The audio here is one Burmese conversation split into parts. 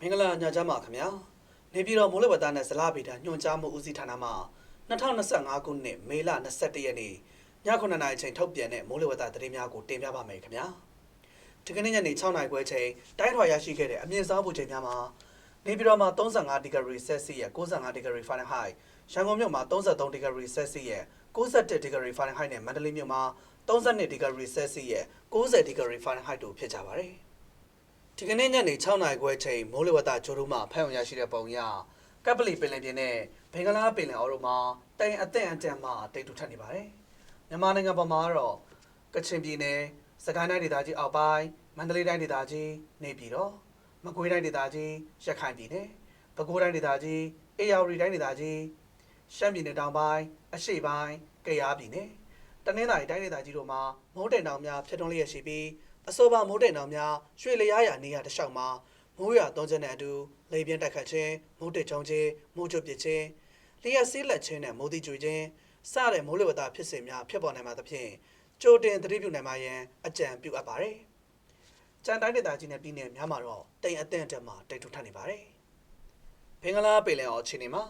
မင်္ဂလာညချမ်းပါခင်ဗျာနေပြည်တော်မိုးလေဝသနဲ့ဇလဗေဒညွှန်ကြားမှုဦးစီးဌာနမှ2025ခုနှစ်မေလ21ရက်နေ့ည9:00နာရီအချိန်ထုတ်ပြန်တဲ့မိုးလေဝသသတင်းများကိုတင်ပြပါမယ်ခင်ဗျာဒီကနေ့ညနေ6:00နာရီခွဲချိန်တိုင်းထွာရရှိခဲ့တဲ့အမြင့်ဆုံးပူချိန်များမှာနေပြည်တော်မှာ35ဒီဂရီဆယ်စီယပ်65ဒီဂရီဖာရင်ဟိုက်ရန်ကုန်မြို့မှာ33ဒီဂရီဆယ်စီယပ်61ဒီဂရီဖာရင်ဟိုက်နဲ့မန္တလေးမြို့မှာ32ဒီဂရီဆယ်စီယပ်90ဒီဂရီဖာရင်ဟိုက်တို့ဖြစ်ကြပါတယ် ဒီကနေ့ညနေ6နာရီခွဲချိန်မိုးလေဝသကြိုးတို့မှဖမ်းဝင်ရရှိတဲ့ပုံရကပ်ပလီပင်လယ်ပြင်နဲ့ဘင်္ဂလားပင်လယ်အော်တို့မှာတိုင်အသင့်အတန်မှတိတ်တူထပ်နေပါတယ်။မြန်မာနိုင်ငံပေါ်မှာတော့ကချင်ပြည်နယ်၊စကိုင်းတိုင်းဒေသကြီးအောက်ပိုင်း၊မန္တလေးတိုင်းဒေသကြီးနေပြည်တော်၊မကွေးတိုင်းဒေသကြီးရခိုင်ပြည်နယ်၊ပဲခူးတိုင်းဒေသကြီးအေရဝတီတိုင်းဒေသကြီးရှမ်းပြည်နယ်တောင်ပိုင်းအရှေ့ပိုင်းကယားပြည်နယ်တနင်္သာရီတိုင်းဒေသကြီးတို့မှာမိုးတိမ်တောင်များဖြစ်ထွန်းလျက်ရှိပြီး အဆိုပါမိုးတိမ်တောင်များရွှေလျားရာနေရာတစ်လျှောက်မှာမိုးရွာသွန်းခြင်းနဲ့အတူလေပြင်းတိုက်ခတ်ခြင်းမိုးတိမ်ချုံခြင်းမိုးကြွပစ်ခြင်းလျှက်ဆေးလက်ခြင်းနဲ့မိုးတိကျွေခြင်းစတဲ့မိုးလေဝသဖြစ်စဉ်များဖြစ်ပေါ်နိုင်မှာသဖြင့်ကြိုတင်သတိပြုနိုင်မှာရန်အကြံပြုအပ်ပါတယ်။ကြံတိုင်းဒေသကြီးနဲ့ပြည်နယ်များမှာတော့တိမ်အသင့်တက်မှာတိမ်ထူထပ်နေပါတယ်။ဘင်္ဂလားပင်လယ်အော်ခြေနေမှာ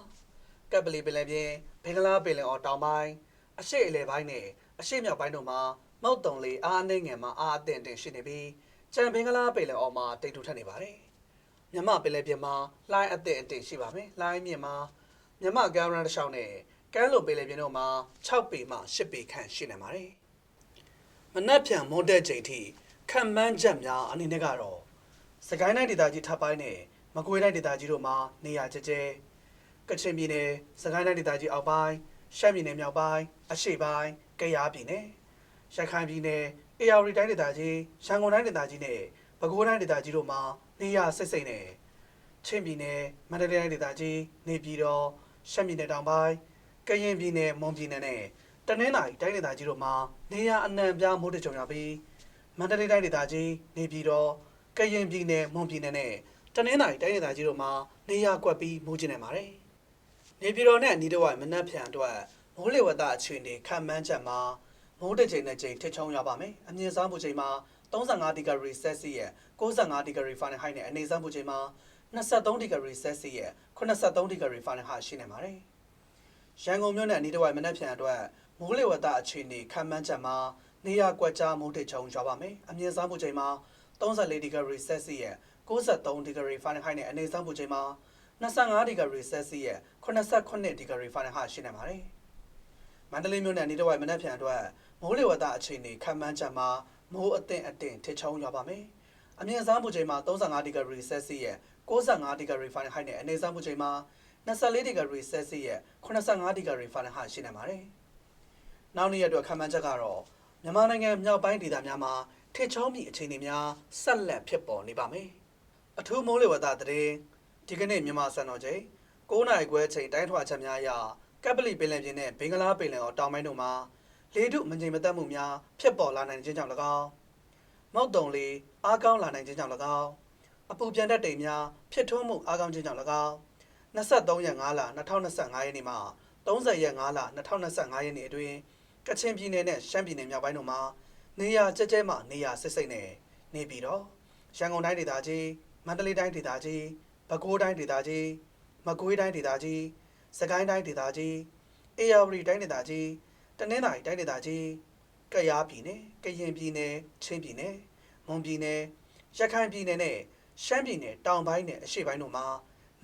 ကပ်ပလီပင်လယ်ပြင်ဘင်္ဂလားပင်လယ်အော်တောင်ပိုင်းအရှေ့အလယ်ပိုင်းနဲ့အရှေ့မြောက်ပိုင်းတို့မှာ မောက်တုံလေးအားအနှိမ့်ငယ်မှာအားအသင့်တင်ရှိနေပြီးကြံဘင်္ဂလားပင်လယ်အော်မှာတိတ်ထူထပ်နေပါတယ်။မြမပင်လယ်ပြင်မှာလှိုင်းအသင့်အတင်ရှိပါမယ်။လှိုင်းမြင့်မှာမြမကမ်းရန်တစ်လျှောက်နဲ့ကမ်းလွန်ပင်လယ်ပြင်တို့မှာ6ပေမှ10ပေခန့်ရှိနေပါတယ်။မနက်ဖြန်မွန်တက်ချိန်ထိခံမှန်းချက်များအနေနဲ့ကတော့စကိုင်းတိုင်းဒေသကြီးထပ်ပိုင်းနဲ့မကွေးတိုင်းဒေသကြီးတို့မှာနေရာကျကျဲကချင်ပြည်နယ်စကိုင်းတိုင်းဒေသကြီးအောက်ပိုင်းရှမ်းပြည်နယ်မြောက်ပိုင်းအရှေ့ပိုင်းကယားပြည်နယ် ရခိုင်ပြည်နယ်အေရဝတီတိုင်းဒေသကြီးရန်ကုန်တိုင်းဒေသကြီးနဲ့ပဲခူးတိုင်းဒေသကြီးတို့မှာနေရစိတ်စိတ်နဲ့ချင်းပြည်နယ်မန္တလေးတိုင်းဒေသကြီးနေပြည်တော်ရှမ်းပြည်နယ်တောင်ပိုင်းကရင်ပြည်နယ်မွန်ပြည်နယ်နဲ့တနင်္သာရီတိုင်းဒေသကြီးတို့မှာနေရအနှံ့ပြားမိုးတကြုံရပြီးမန္တလေးတိုင်းဒေသကြီးနေပြည်တော်ကရင်ပြည်နယ်မွန်ပြည်နယ်နဲ့တနင်္သာရီတိုင်းဒေသကြီးတို့မှာနေရကွက်ပြီးမိုးကျနေပါတယ်နေပြည်တော်နဲ့အနီးတစ်ဝိုက်မနက်ဖြန်အတွက်မိုးလေဝသအခြေအနေခံမှန်းချက်မှာ မိုးတစ်ချိန်နဲ့ချိန်ထစ်ချုံရပါမယ်။အမြင့်ဆုံးပူချိန်မှာ35ဒီဂရီဆယ်စီယပ်65ဒီဂရီဖာရင်ဟိုက်နဲ့အနည်းဆုံးပူချိန်မှာ23ဒီဂရီဆယ်စီယပ်83ဒီဂရီဖာရင်ဟိုက်ရှိနေပါတယ်။ရန်ကုန်မြို့နဲ့အနီးတစ်ဝိုက်မနက်ဖြန်အတွက်မိုးလေဝသအခြေအနေခံမှန်းချက်မှာနေရာကွက်ကြားမိုးတစ်ချုံရပါမယ်။အမြင့်ဆုံးပူချိန်မှာ34ဒီဂရီဆယ်စီယပ်63ဒီဂရီဖာရင်ဟိုက်နဲ့အနည်းဆုံးပူချိန်မှာ25ဒီဂရီဆယ်စီယပ်89ဒီဂရီဖာရင်ဟိုက်ရှိနေပါတယ်။ မန္တလေးမြို့နယ်အနီးတစ်ဝိုက်မနက်ဖြန်အတွက်မိုးလေဝသအခြေအနေခံမှန်းချက်မှာမိုးအသင့်အတင်ထစ်ချုံရွာပါမယ်။အမြင့်ဆုံးပူချိန်မှာ35ဒီဂရီဆယ်စီယပ်65ဒီဂရီဖာရင်ဟိုက်နဲ့အနည်းဆုံးပူချိန်မှာ24ဒီဂရီဆယ်စီယပ်85ဒီဂရီဖာရင်ဟိုက်ရှိနေပါတယ်။နောက်နေ့ရက်အတွက်ခံမှန်းချက်ကတော့မြန်မာနိုင်ငံမြောက်ပိုင်းဒေသများမှာထစ်ချုံမြအခြေအနေများဆက်လက်ဖြစ်ပေါ်နေပါမယ်။အထူးမိုးလေဝသသတင်းဒီကနေ့မြန်မာစံတော်ချိန်9နာရီခွဲချိန်တိုင်းထွာချက်များအရ ကပ်ပလီပင်လယ်ပြင်နဲ့ဘင်္ဂလားပင်လယ်အော်တောင်ပိုင်းတို့မှာလေထုမငြိမ်မသက်မှုများဖြစ်ပေါ်လာနိုင်ခြင်းကြောင့်၎င်းမောက်တုံလေးအားကောင်းလာနိုင်ခြင်းကြောင့်၎င်းအပူပြန်တက်တိမ်များဖြစ်ထွန်းမှုအားကောင်းခြင်းကြောင့်၎င်း23ရက်5လ2025ရက်နေ့မှ30ရက်5လ2025ရက်နေ့အတွင်းကချင်ပြည်နယ်နဲ့ရှမ်းပြည်နယ်မြောက်ပိုင်းတို့မှာနေရာကျဲကျဲမှနေရာစစ်စိတ်နဲ့နေပြီးတော့ရန်ကုန်တိုင်းဒေသကြီးမန္တလေးတိုင်းဒေသကြီးပဲခူးတိုင်းဒေသကြီးမကွေးတိုင်းဒေသကြီး စကိုင်းတိုင်းဒေသကြီးအေရဝတီတိုင်းဒေသကြီးတနင်္သာရီတိုင်းဒေသကြီးကယားပြည်နယ်ကရင်ပြည်နယ်ချင်းပြည်နယ်မွန်ပြည်နယ်ရခိုင်ပြည်နယ်နဲ့ရှမ်းပြည်နယ်တောင်ပိုင်းနဲ့အရှေ့ပိုင်းတို့မှာ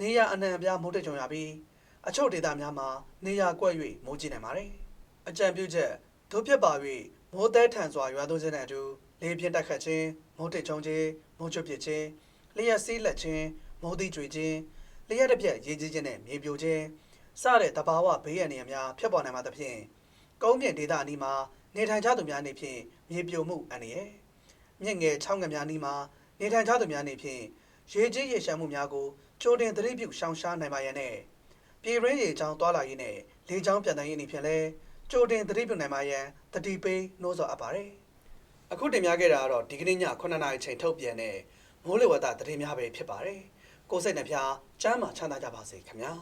နေရအနှံ့အပြားမိုးတက်ကြုံရပြီးအချို့ဒေသများမှာနေရကွက်၍မိုးကြီးနိုင်ပါတယ်။အကြံပြုချက်တို့ဖြစ်ပါ၍မိုးတဲထန်စွာရွာသွန်းခြင်းနဲ့အတူလေပြင်းတိုက်ခတ်ခြင်းမိုးတက်ချုံခြင်းမိုးချွတ်ပစ်ခြင်းလျှက်စီးလက်ခြင်းမိုးတိကျွေခြင်းလျှက်တစ်ပြက်ရေကြီးခြင်းနဲ့မြေပြိုခြင်း စတဲ့တဘာဝဘေးရန်တွေများဖြစ်ပေါ်နိုင်မှာသဖြင့်ကုန်းပြင်ဒေသအနီးမှာနေထိုင်ကြသူများအနေဖြင့်မြေပြိုမှုအန္တရာယ်မြင့်ငယ်ချောင်းငယ်များအနီးမှာနေထိုင်ကြသူများအနေဖြင့်ရေကြီးရေရှမ်းမှုများကိုကြိုတင်သတိပြုရှောင်ရှားနိုင်ပါရန်နဲ့ပြည်ရင်းရေချောင်းတွာလာရေးနဲ့လေချောင်းပြန်တန်းရေးအနေဖြင့်လည်းကြိုတင်သတိပြုနိုင်ပါရန်တတိပေးနှိုးဆော်အပ်ပါတယ်အခုတင်ပြခဲ့တာကတော့ဒီကနေ့ည9:00နာရီချိန်ထုတ်ပြန်တဲ့မိုးလေဝသသတင်းများပဲဖြစ်ပါတယ်ကိုယ်စိတ်နှပြချမ်းသာချမ်းသာကြပါစေခင်ဗျာ